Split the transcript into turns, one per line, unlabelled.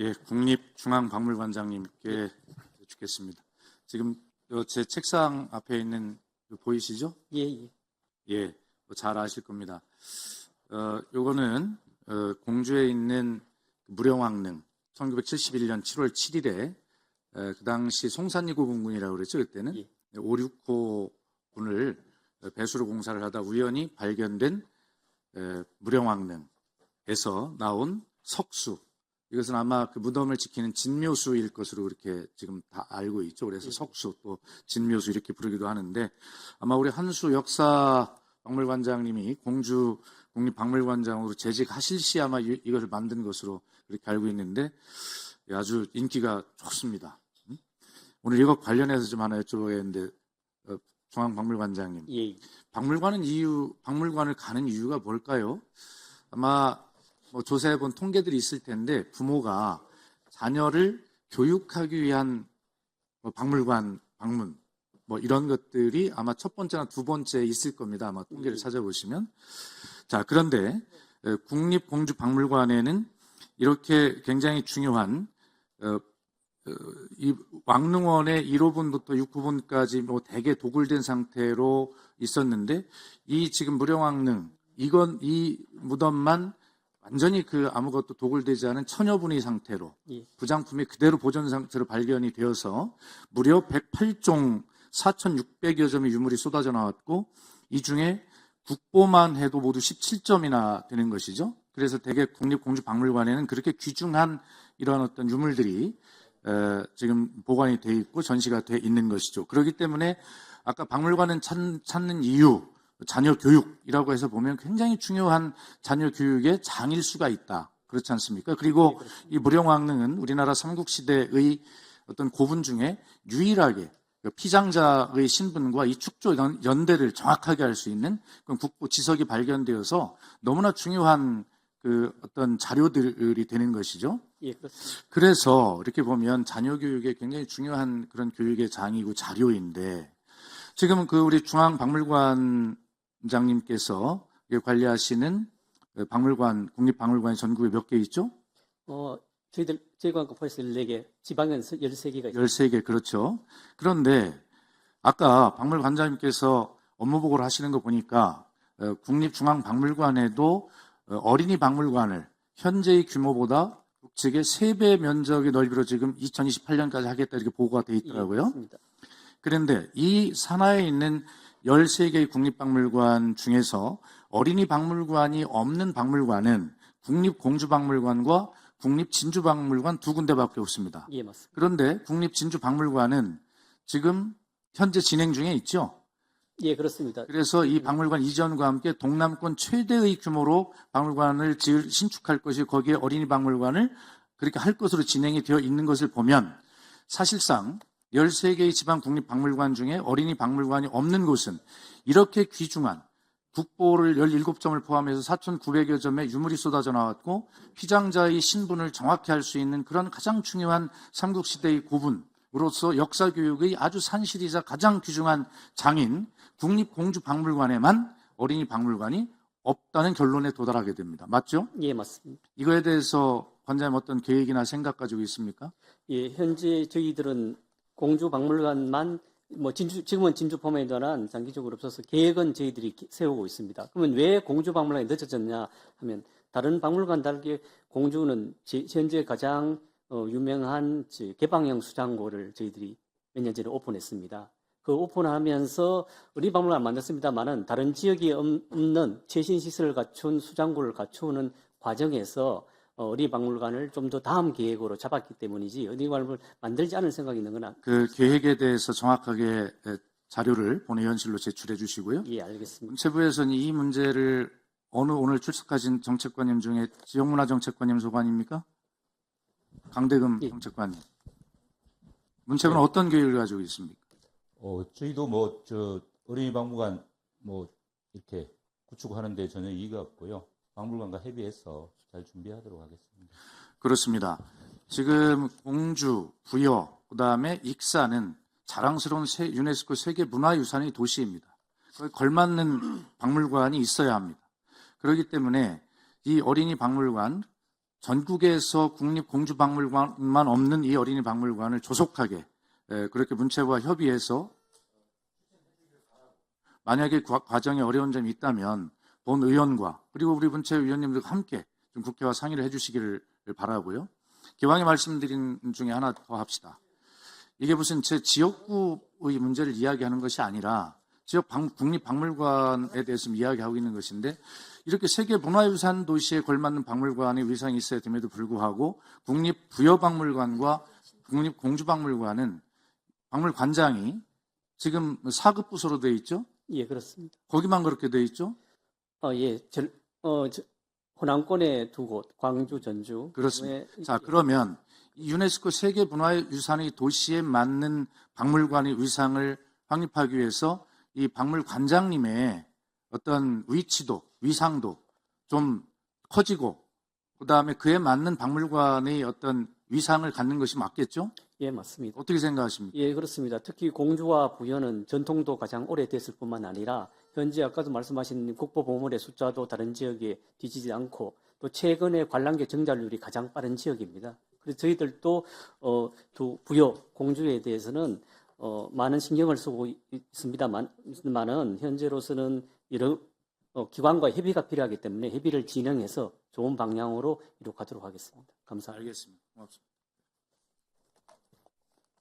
예, 국립중앙박물관장님께 여쭙겠습니다. 지금 요제 책상 앞에 있는 요 보이시죠?
예, 예.
예, 뭐잘 아실 겁니다. 어, 요거는 어, 공주에 있는 무령왕릉 1971년 7월 7일에 그 당시 송산리구 군군이라고 그랬죠 그때는
예.
5, 6호 군을 배수로 공사를 하다 우연히 발견된 에, 무령왕릉에서 나온 석수 이것은 아마 그 무덤을 지키는 진묘수일 것으로 그렇게 지금 다 알고 있죠. 그래서 석수 또 진묘수 이렇게 부르기도 하는데 아마 우리 한수 역사 박물관장님이 공주 국립박물관장으로 재직하실 시 아마 이- 이것을 만든 것으로 그렇게 알고 있는데 예, 아주 인기가 좋습니다. 음? 오늘 이것 관련해서 좀 하나 여쭤보겠는데 어, 중앙박물관장님
예,
박물관은 이유 박물관을 가는 이유가 뭘까요? 아마 뭐 조사해 본 통계들이 있을 텐데 부모가 자녀를 교육하기 위한 뭐 박물관 방문 뭐 이런 것들이 아마 첫 번째나 두 번째 있을 겁니다. 아마 통계를 찾아보시면 자 그런데 에, 국립공주박물관에는 이렇게 굉장히 중요한 어, 어, 이 왕릉원의 1호분부터 6호분까지 뭐 대개 도굴된 상태로 있었는데 이 지금 무령왕릉 이건 이 무덤만 완전히 그 아무것도 도굴되지 않은 천여분의 상태로
예.
부장품이 그대로 보존 상태로 발견이 되어서 무려 108종 4,600여 점의 유물이 쏟아져 나왔고 이 중에 국보만 해도 모두 17점이나 되는 것이죠. 그래서 대개 국립공주박물관에는 그렇게 귀중한 이러한 어떤 유물들이 에, 지금 보관이 돼 있고 전시가 돼 있는 것이죠. 그렇기 때문에 아까 박물관은 찾, 찾는 이유 자녀 교육이라고 해서 보면 굉장히 중요한 자녀 교육의 장일 수가 있다. 그렇지 않습니까? 그리고 이 무령왕릉은 우리나라 삼국시대의 어떤 고분 중에 유일하게 그 피장자의 신분과 이 축조 연- 연대를 정확하게 할수 있는 그런 국보 지석이 발견되어서 너무나 중요한 그 어떤 자료들이 되는 것이죠.
예.
그래서 이렇게 보면 자녀 교육에 굉장히 중요한 그런 교육의 장이고 자료인데 지금 그 우리 중앙박물관 장님께서 관리하시는 그 박물관 국립박물관이 전국에 몇 개 있죠?
어, 저희들 제관과 벌써 14개, 지방은 13개가 있습니다.
13개 그렇죠. 그런데 아까 박물관장님께서 업무 보고를 하시는 거 보니까 어, 국립중앙박물관에도 어, 어린이 박물관을 현재의 규모보다 북측의 3배 면적의 넓이로 지금 2028년까지 하겠다 이렇게 보고가 돼
예,
있더라고요.
그렇습니다.
그런데 이 산하에 있는 13개의 국립박물관 중에서 어린이 박물관이 없는 박물관은 국립공주박물관과 국립진주박물관 두 군데밖에 없습니다.
예, 맞습니다.
그런데 국립진주박물관은 지금 현재 진행 중에 있죠.
예, 그렇습니다.
그래서 이 박물관 이전과 함께 동남권 최대의 규모로 박물관을 지을 신축할 것이 거기에 어린이 박물관을 그렇게 할 것으로 진행이 되어 있는 것을 보면 사실상 13개의 지방 국립박물관 중에 어린이 박물관이 없는 곳은 이렇게 귀중한 국보를 17점을 포함해서 4,900여 점의 유물이 쏟아져 나왔고 피장자의 신분을 정확히 할수 있는 그런 가장 중요한 삼국시대의 고분으로서 역사교육의 아주 산실이자 가장 귀중한 장인 국립공주박물관에만 어린이 박물관이 없다는 결론에 도달하게 됩니다. 맞죠?
예, 맞습니다.
이거에 대해서 관장님 어떤 계획이나 생각 가지고 있습니까?
예, 현재 저희들은 공주 박물관만 뭐 진주 지금은 진주 포맷에는 장기적으로 없어서 계획은 저희들이 기- 세우고 있습니다. 그러면 왜 공주 박물관이 늦어졌냐 하면 다른 박물관 다르게 공주는 제- 현재 가장 어, 유명한 저 개방형 수장고를 저희들이 몇 년 전에 오픈했습니다. 그 오픈하면서 우리 박물관 만들었습니다만은 다른 지역에 없- 없는 최신 시설을 갖춘 수장고를 갖추는 과정에서 어, 어린이 박물관을 좀 더 다음 계획으로 잡았기 때문이지 어린이 박물관을 만들지 않을 생각이 있는 거나
그 계획에 대해서 정확하게 에, 자료를 본회의원실로 제출해 주시고요.
예 알겠습니다.
문체부에서는 이 문제를 어느 오늘 출석하신 정책관님 중에 지역문화 정책관님 소관입니까? 강대금
예.
정책관님. 문체부는 어떤 계획을 가지고 있습니까?
어, 저희도 뭐, 저, 어린이 박물관, 뭐, 이렇게 구축하는데 전혀 이의가 없고요. 박물관과 협의해서 잘 준비하도록 하겠습니다.
그렇습니다. 지금 공주, 부여, 그다음에 익사는 자랑스러운 세- 유네스코 세계 문화유산의 도시입니다. 걸맞는 박물관이 있어야 합니다. 그렇기 때문에 이 어린이 박물관 전국에서 국립공주박물관만 없는 이 어린이 박물관을 조속하게 에, 그렇게 문체부와 협의해서 만약에 과- 과정에 어려운 점이 있다면 본 의원과 그리고 우리 문체위원님들과 함께 좀 국회와 상의를 해주시기를 바라고요. 기왕에 말씀드린 중에 하나 더 합시다. 이게 무슨 제 지역구의 문제를 이야기하는 것이 아니라 지역 방- 국립박물관에 대해서 이야기하고 있는 것인데 이렇게 세계 문화유산 도시에 걸맞는 박물관의 위상이 있어야 됨에도 불구하고 국립부여박물관과 국립공주박물관은 박물관장이 지금 4급 부서로 되어 있죠?
예, 그렇습니다.
거기만 그렇게 되어 있죠?
어, 예, 절, 어, 저, 호남권에 두 곳, 광주, 전주.
그렇습니다.
그다음에
자, 그러면 이 유네스코 세계 문화유산의 도시에 맞는 박물관의 위상을 확립하기 위해서 이 박물관장님의 어떤 위치도, 위상도 좀 커지고, 그 다음에 그에 맞는 박물관의 어떤 위상을 갖는 것이 맞겠죠?
예, 맞습니다.
어떻게 생각하십니까?
예, 그렇습니다. 특히 공주와 부여는 전통도 가장 오래됐을 뿐만 아니라 현재 아까도 말씀하신 국보 보물의 숫자도 다른 지역에 뒤지지 않고 또 최근에 관람객 증가율이 가장 빠른 지역입니다. 그래서 저희들도 어, 두 부여 공주에 대해서는 어, 많은 신경을 쓰고 있- 있습니다만, 많은 현재로서는 여러 어, 기관과 협의가 필요하기 때문에 협의를 진행해서 좋은 방향으로 이룩하도록 하겠습니다. 감사합니다.
알겠습니다. 고맙습니다.